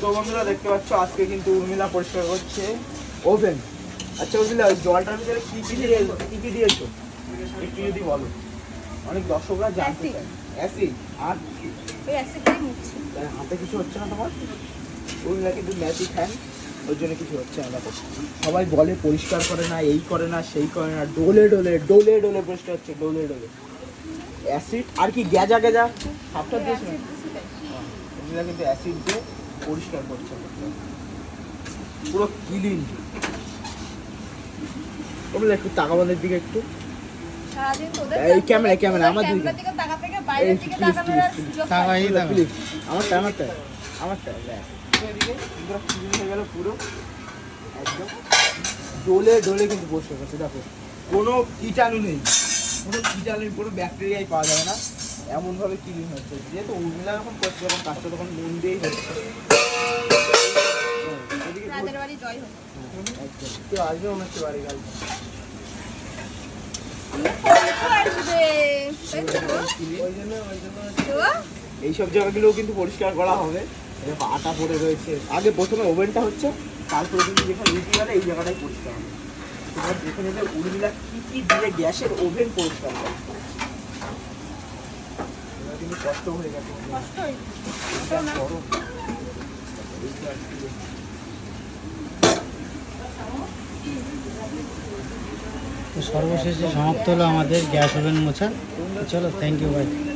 তো বন্ধুরা দেখতে পাচ্ছ আজকে কিন্তু উর্মিলা পরিষ্কার করছে। ওভেন। আচ্ছা উর্মিলা ওই জলটার ভিতরে কি কি দিয়ে কি কি দিয়েছ? একটু যদি বলো। অনেক দর্শকরা জানতে চায়। অ্যাসিড আর ওই অ্যাসিডটাই মুছছি হাতে কিছু হচ্ছে না তোমার? উর্মিলা কিন্তু ম্যাজিক হ্যান্ড ওই জন্য কিছু হচ্ছে না। দেখো সবাই বলে পরিষ্কার করে না এই করে না সেই করে না। ডোলে ডোলে ডোলে ডোলে পরিষ্কার হচ্ছে ডোলে ডোলে। অ্যাসিড আর কি গ্যাজা গ্যাজা? সাপটা দিয়েছ? উর্মিলা কিন্তু অ্যাসিড দিয়ে পরিষ্কার করছে। পুরো ক্লিন ওগুলো একটু তাকাবানের দিকে একটু। এই ক্যামেরা, ক্যামেরা, আমার দিকে। আমারটা আমারটা আমারটা পুরো ক্লিন হয়ে গেল পুরো। একদম। ডোলে ডোলে কিন্তু দেখো। কোনো কীটাণু নেই। কোনো কীটাণু কোনো ব্যাকটেরিয়াই পাওয়া যাবে না। এমনভাবে ক্লিন হচ্ছে। যেহেতু উর্মিলা যখন করছে যখন কাজটা তখন মন দিয়েই হচ্ছে। কেউ আসবে মনে হচ্ছে বাড়ি গেল তো এইসব জায়গাগুলোও কিন্তু পরিষ্কার করা হবে। আটা পড়ে রয়েছে। আগে প্রথমে ওভেনটা হচ্ছে তারপরে কিন্তু যেখানে রুটি করে এই জায়গাটাই পরিষ্কার হবে। তোমরা দেখে নেবে উর্মিলা কি কি দিয়ে গ্যাসের ওভেন পরিষ্কার করে সর্বশেষে সমাপ্ত হলো আমাদের গ্যাস ওভেন মোছা চলো থ্যাংক ইউ ভাই